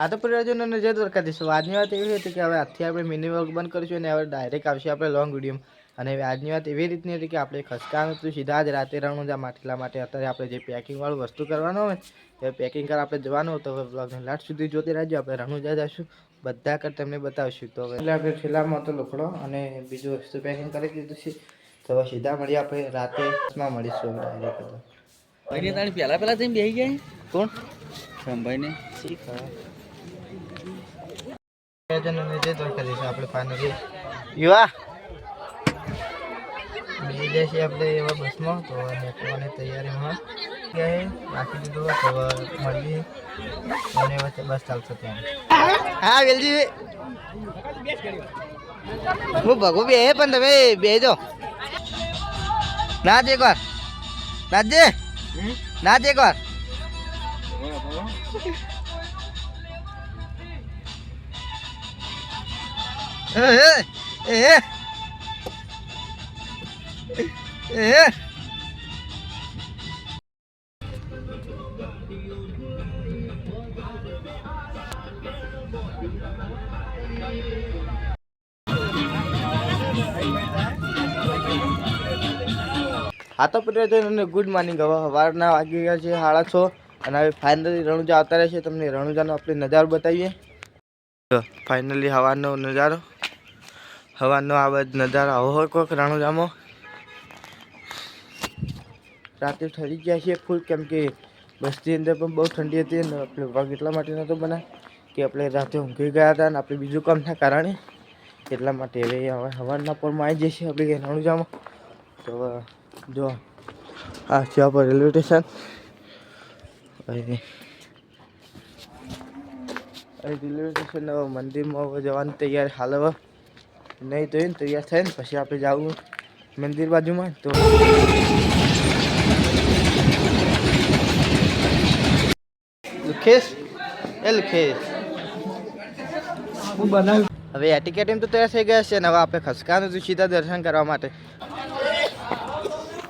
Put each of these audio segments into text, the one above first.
આ તો પરિવારજનોને જે દરકાર દઈશું. આજની વાત એવી હતી કે હવે આજથી આપણે મિની વર્ક બંધ કરીશું અને હવે ડાયરેક્ટ આવશે આપણે લોંગ વીડિયો અને આજની વાત એવી રીતની હતી કે આપણે ખસકાનું હતું સીધા જ રાતે રણુજા માટલા માટે અત્યારે આપણે જે પેકિંગવાળું વસ્તુ કરવાનું હોય એ પેકિંગ કર આપણે જવાનું હોય તો હવે બ્લોગને લાટ સુધી જોતી રહેજો આપણે રણુજા જઈશું. બધા કર તમને બતાવશું. તો હવે એટલે આપણે છેલ્લામાં તો લોકડો અને બીજું વસ્તુ પેકિંગ કરી દીધું છે. તો હવે સીધા મળીએ આપણે રાતે માં મળીશું ડાયરેક્ટ પહેલા પહેલા જઈને બેસી ગયા કોણ? સંભાઈને શીખ આપણે ફાઇનલી યુવા. બે જશે આપણે એવા બસમાં તો નીકળવાની તૈયારીમાં. ગયા રાખી દીધું તો મળીએ. અને વચ્ચે બસ ચાલશે ત્યાં. હા વેલજી. હું ભગું બે પણ તમે બે જો. નાચ એકવાર. નાચજે નાચ એકવાર. એ હા તો પ્રિયજનોને ગુડ મોર્નિંગ. હવે સવારના વાગી ગયા છે સાડા છ અને હવે ફાઇનલી રણુજા આવતા રહેશે તમને રણુજાનો આપણે નજારો બતાવીએ. ફાઇનલી હવાનો નજારો. હવાનો આવા નજારો. આવો હોય કોઈક રણુજામાં રાતે ઠરી ગયા છીએ ફૂલ, કેમ કે બસની અંદર પણ બહુ ઠંડી હતી અને આપણે વાઘ એટલા માટે નહોતો બના કે આપણે રાતે ઊંઘી ગયા હતા અને આપણે બીજું કામના કારણે એટલા માટે હવે હવે હવાના પરમાં આવી છીએ આપણે રણુજામાં તો જો, આ છે આપણે રેલવે સ્ટેશન. રેલવે સ્ટેશન મંદિરમાં જવાની તૈયારી હાલ હવે. નહીં તો એને તૈયાર થાય ને પછી આપણે જવું મંદિર બાજુમાં તો. લુખેશ? એ લુખેશ. હું બનાવ હવે આ એમ તો તૈયાર થઈ ગયા છે ને હવે આપણે ખસકાનું છું સીધા દર્શન કરવા માટે.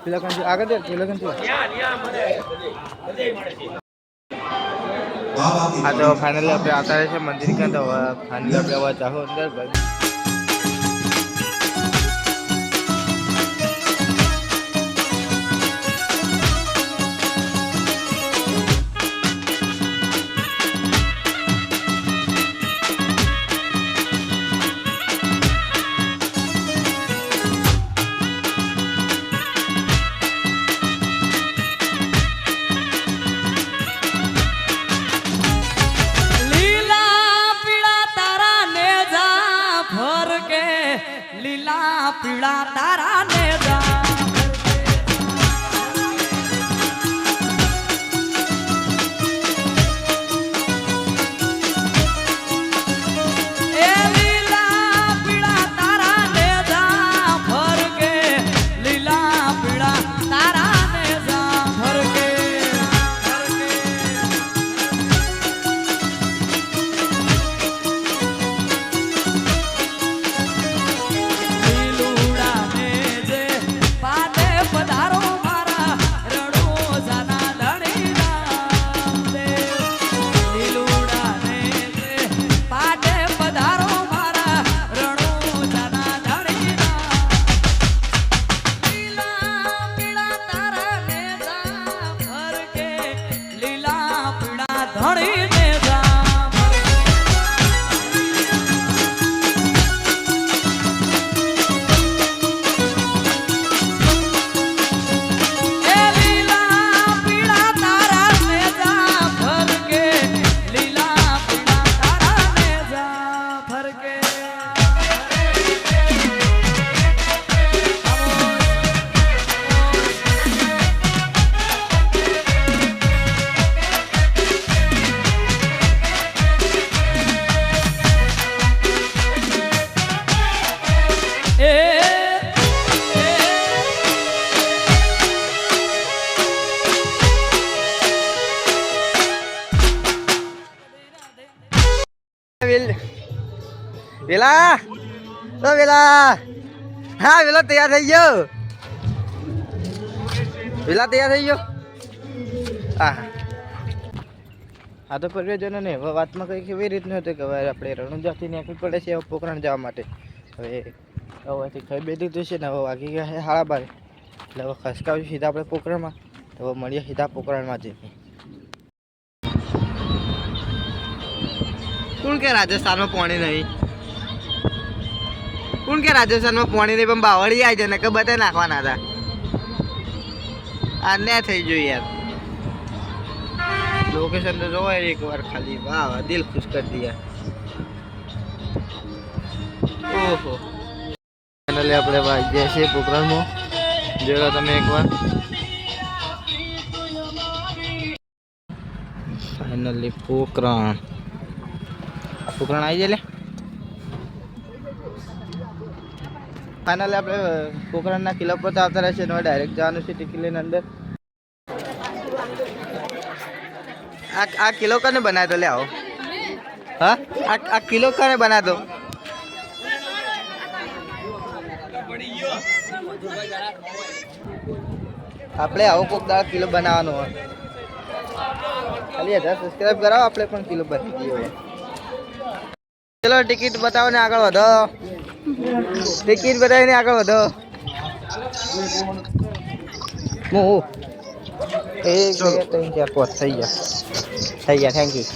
પેલા કંઈ આગળ દે પેલા કંઈ હા તો ફાઇનલી આપણે આવતા છે મંદિર ક્યાં તો ફાઇનલી આપણે હવે અંદર ઓ વેલા. હા, વેલા તૈયાર થઈ ગયો. વેલા તૈયાર થઈ ગયો. હા. આ તો પરિવારજનોને હવે વાતમાં કંઈ કેવી રીતનું હતું કે હવે આપણે રણુજાથી નીકળી પડે છે પોખરણ જવા માટે. હવે હવેથી ખાઈ બે દીધું છે ને હવે વાગી ગયા છે હાળા બાર. એટલે હવે ખસકાવ્યું સીધા આપણે પોખરણમાં. તો હવે મળીએ સીધા પોખરણમાં જઈને. કોણ કે રાજસ્થાનમાં પાણી નહીં? કોણ કે રાજસ્થાનમાં પાણી નહીં, પણ બાવળી આવી જાય ને કે બધા નાખવાના હતા. આ ને થઈ ગયું યાર. લોકેશન તો જોવાય એક વાર ખાલી. વાહ દિલ ખુશ કરી દીયા ઓહો. ફાઇનલી આપણે વાગ્યા છે પ્રોગ્રામમાં જોયો તમે એકવાર ફાઇનલી પોકરણ પોકરણ આવી જાય ફાઇનલી આપણે પોકરણના કિલ્લા પર આવતા રહેશે અને ડાયરેક્ટ જવાનું છે ટિકિટ લઈને અંદર. આ આ કિલો કને બનાવ્યો લે આવો. હા? આ આ કિલો કને બનાવ્યો આપણે આવો કોક દાળ કિલો બનાવવાનો હોય. ખાલી હજાર સબસ્ક્રાઈબ કરાવો, આપણે પણ કિલો બની ગયો ચલો, ટિકિટ બતાવો ને આગળ વધો. ટિકિટ બતાવીને આગળ વધો. હું એક બે ત્રણ ચાર પાંચ થઈ ગયા. થઈ ગયા થેન્ક યુ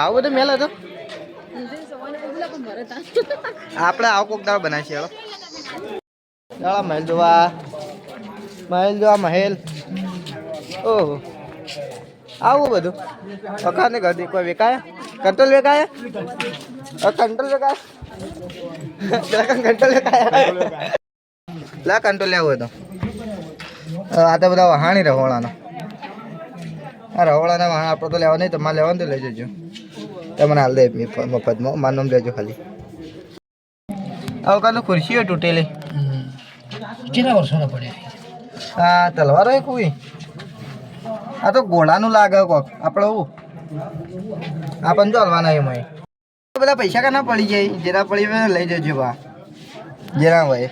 આવો બધો મેલ હતો આપણે આવો કોક દાળ બનાવીએ ચાલો દાળા મહેલ જોવા. મહેલ જોવા મહેલ. ઓહો. આવું બધું. વખાને ગધી કોઈ વેકાય? કંટ્રોલ વેકાય? કંટ્રોલ વેકાય? કંટ્રોલ વેકાય? લા કંટ્રોલ લેવો હતો આ તો બધા વહાણી રહોળાનો આ રહોળાના વહાણ આપણે તો લેવા નહીં તમારે લેવાનું તો લઈ જજો. તમને હાલ દે મફતમાં. મારું લેજો ખાલી. આવું કાલે ખુરશીઓ તૂટેલી. કેટલા વર્ષોના પડ્યા? આ તલવારો એ કોઈ? આ તો ઘોડાનું લાગે કોક. આપણે હું આ પણ ચાલવાના એમાં બધા પૈસા કાના પડી જાય? જેના પડી લઈ જજો બા. જેના ભાઈ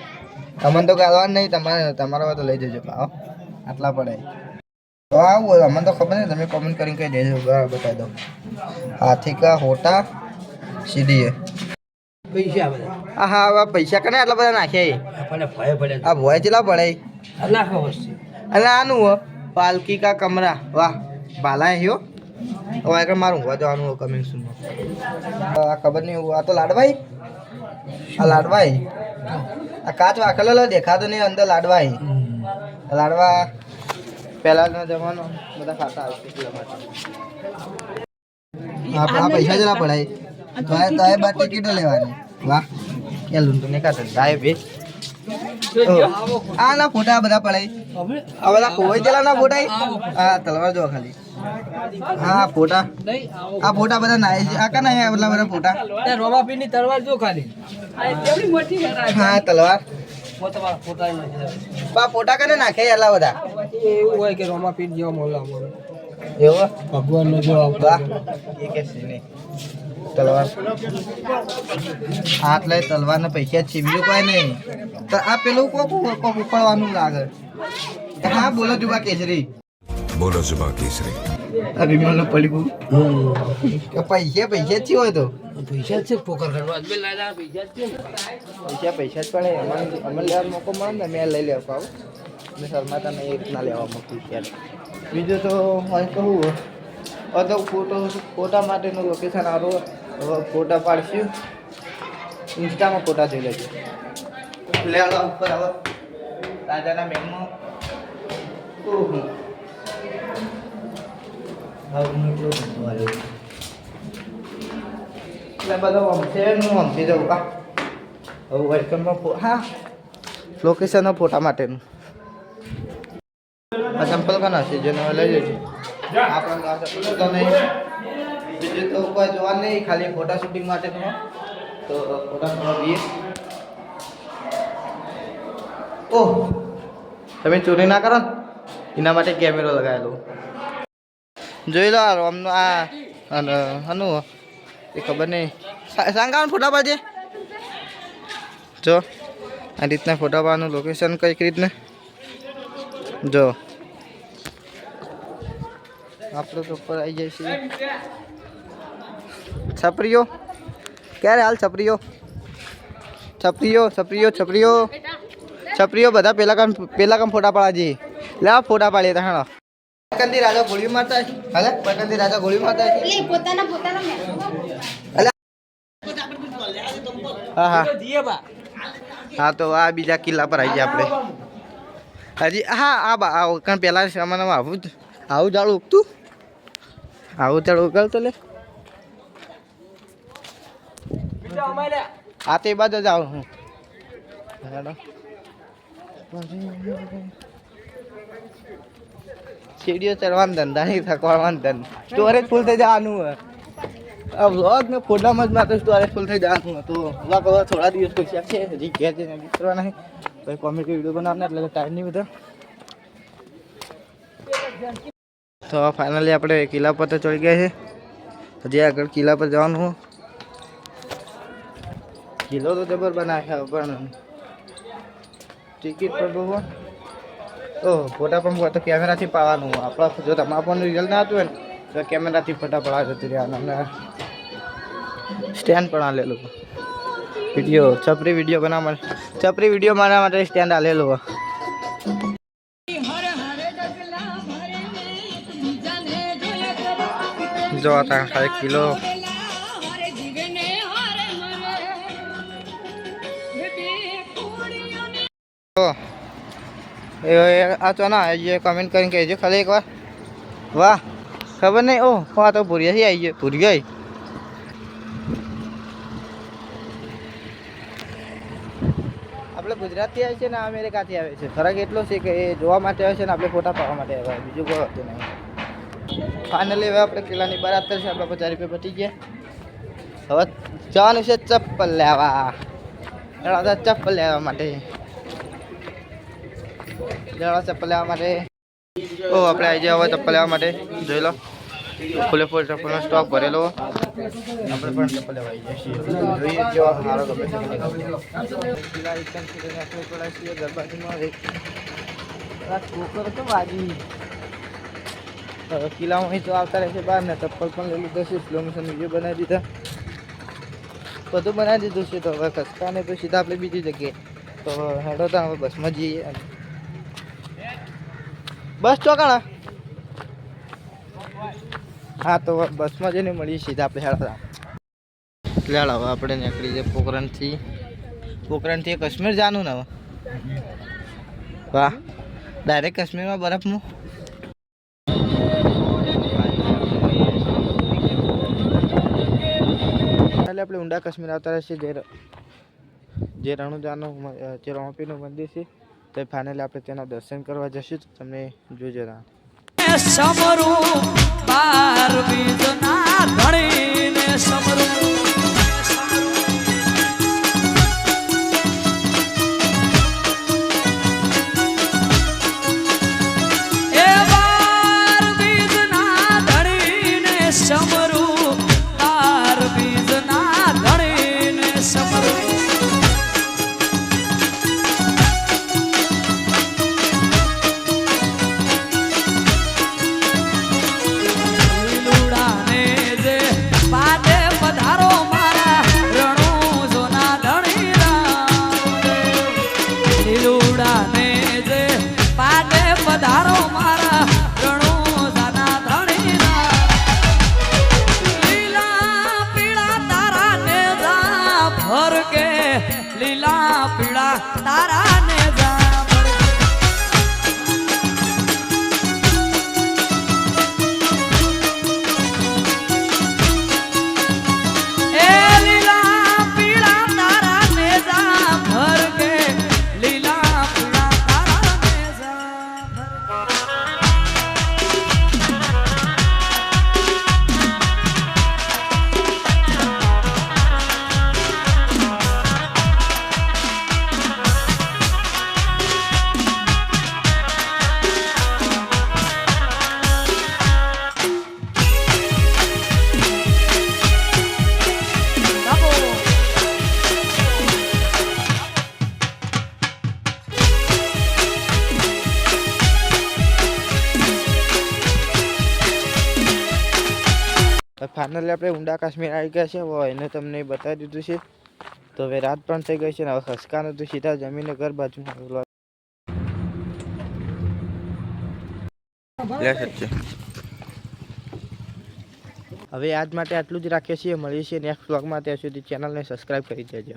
તમને તો ગાલવાનું નહીં તમારે તમારા તો લઈ જજો બા હો. આટલા પડે. તો આવું અમને તો ખબર નહીં તમે કોમેન્ટ કરીને કહી દેજો બરાબર બતાવી દો હાથી કા હોટા? સીધી પૈસા બધા આ હા પૈસા કને આટલા બધા નાખ્યા આપણને ભય પડે. આ ભોય ચેલા પડે? નાખો વસ્તુ. અને આનું હો. પાલકી કા કમરા વાહ ભાલા હ્યો હવે આગળ મારું ઊંઘવા જવાનું કમિંગ સૂન આ ખબર નહીં આ તો લાડવાઈ આ લાડવાઈ આ કાચ વાખેલો દેખાતો નહીં અંદર લાડવાઈ લાડવા પહેલાનો જમાનો બધા ખાતા આવશે એટલા માટે આપણા પૈસા જરા પડાય તો એ એ બાદ ટિકિટો લેવાની વાહ કે લૂંટો ને કાઢે સાહેબ બે આ ના ફોટા બધા પડાય. આ બધા કોઈ જેલા ના ફોટા હા તલવાર જો ખાલી. હા ફોટા. આ ફોટા બધા નાય છે આ કના આ બધા બધા ફોટા. ની તલવાર જો ખાલી. હા તલવાર. બા ફોટા કને નાખે એટલા બધા? એવું હોય કે રોમાપીર જેવા મોલા એવો? ભગવાન નો જો વાહ એ કે છે નહીં. તલવાર. હાથ લઈ તલવાર ને પૈસા છે બીજું કોઈ નહીં. તો આ પેલું કોક કોક ઉપાડવાનું લાગે. હા બોલો જુબા કેસરી. બોલો જુબા કેસરી. આ વિમલ પડી પૈસા પૈસા જ છે હોય તો. પૈસા છે પોકર કરવા પૈસા છે. પૈસા પૈસા જ પડે. અમારે અમને લેવાનો મોકો મળે ને મેં લઈ લેવા પાઉં મેં શર્માતા એ રીતના લેવા મૂક્યું ત્યારે બીજું તો હોય કહું તો ફોટો ફોટા માટેનું લોકેશન સારું હવે ફોટા પાડશું. ઇન્સ્ટામાં ફોટા જોઈ લેજો. લે આવો ઉપર આવો. રાજાના મેમો. ઓહો. લોકેશનના ફોટા માટેનું. સેમ્પલ ચંપલ કાના છે જેને લઈ જજો આપણને બીજું તો કોઈ જોવા નહીં, ખાલી ફોટા શૂટિંગ માટે. તો. ફોટા બી ઓહ, તમે ચોરી ના કરો એના માટે કેમેરો લગાવેલો. જોઈ લો રોમનો આ હનું, એ ખબર નહીં. સાંગાવાનું ફોટા પાડજે. જો, આ રીતના ફોટા પાડવાનું લોકેશન કંઈક રીતના. જો. આપણે તો ઉપર આવી જાય છે છપરીઓ ક્યારે હાલ છપરીઓ છપરીઓ છપરીઓ છપરીઓ છપરીઓ બધા પેલા કામ પેલા કામ ફોટા પાડવા જઈએ લે આ ફોટા પાડીએ તો હાલો પકંદી રાજા ગોળી મારતા છે હાલે પકંદી રાજા ગોળી મારતા છે એટલે પોતાના પોતાના મેં અલે હા હા હા તો આ બીજા કિલ્લા પર આવી ગયા આપણે હજી હા આ બા આવું કારણ પહેલા જમાનામાં આવું જ આવું જાડું ઉગતું આવું જાડું ઉગાડતો લે આ તે બાજુ જ આવું હું હેડો. સીડીઓ ચડવાનું ધંધા નહીં થકવાનું ધંધા સ્ટોરેજ ફૂલ થઈ જવાનું હોય આ વ્લોગ ને ફોટામાં જ માત્ર સ્ટોરેજ ફૂલ થઈ જવાનું હતું વ્લોગ હવે થોડા દિવસ પછી છે હજી ઘેર જઈને edit કરવાના છે પછી કોમેડી વીડિયો બનાવવાના એટલે ટાઈમ નહીં બધો તો ફાઇનલી આપણે કિલ્લા પર તો ચડી ગયા છે હજી આગળ કિલ્લા પર જવાનું હોય. કિલ્લો તો જબર બનાવ્યો પણ ટિકિટ પર બહુ ઓહ, ફોટા પણ તો કેમેરાથી પાવાનું. આપણા જો તમારા પણ રિઝલ્ટ ના હતું ને, તો કેમેરાથી ફોટા પડા જતી રહ્યા અને સ્ટેન્ડ પણ આલેલું વીડિયો, છપરી વીડિયો બનાવવા માટે, છપરી વીડિયો બનાવવા માટે સ્ટેન્ડ આલેલું જો આ એક કિલો તો એ એ આ તો ના આવી જાય કમેન્ટ કરીને કહેજો ખાલી એકવાર વાહ ખબર નહીં ઓહ આ તો ભૂરિયાથી આવી ગયો ભૂરિયા આપણે ગુજરાતથી આવે છે ને આ અમેરિકાથી આવે છે ફરક એટલો છે કે એ જોવા માટે આવે છે ને આપણે ફોટા પાડવા માટે આવે, બીજું કોઈ હતું નહીં. ફાઇનલી હવે આપણે કિલ્લાની બહાર અત્યારે છે આપણા પચાસ રૂપિયા પટી ગયા. હવે જવાનું છે ચપ્પલ લેવા. જણા ચપ્પલ લેવા માટે. જણા ચપ્પલ લેવા માટે. ઓ, આપણે આવી જાય હવે ચપ્પલ લેવા માટે. જોઈ લો. ફૂલે ફૂલ ચપ્પલનો સ્ટોક ભરેલો. આપણે પણ ચપ્પલ લેવા આવી જઈએ જોઈએ કેવા સારો ગમે છે તો તો આવતા રહેશે બહાર ને ચપ્પલ પણ લઈ લીધો છે. સ્લો મોશન વીડિયો બનાવી દીધા. બધું બનાવી દીધું છે તો હવે ખસકા ને પછી સીધા આપણે બીજી જગ્યાએ. તો હેડો તો હવે બસમાં જઈએ. બસ ચોકાણા હા, તો બસમાં જઈને મળીએ સીધા આપણે હેડા એટલે હવે આપણે નીકળી જઈએ પોખરણથી. પોકરણથી કાશ્મીર જવાનું ને હવે. વાહ ડાયરેક્ટ કાશ્મીરમાં બરફનું. એટલે આપણે ઊંડા કાશ્મીર આવતા રહેશે, જે જે રણુજાનું જે રણપીનું મંદિર છે. તે ફાઇનલી આપણે તેના દર્શન કરવા જશું તો તમને જોજો રા સમરું બીજો ના ધણીને સમરું. ફાઇનલી આપણે ઊંડા કાશ્મીર આવી ગયા છે. હવે એને તમને બતાવી દીધું છે. તો હવે રાત પણ થઈ ગઈ છે ને હવે ખસકાનું તો સીધા જમીને ઘર બાજુમાં આવેલો હવે આજ માટે આટલું જ રાખીએ છીએ. મળીએ છીએ નેક્સ્ટ વ્લોગમાં ત્યાં સુધી ચેનલને સબસ્ક્રાઈબ કરી દેજો.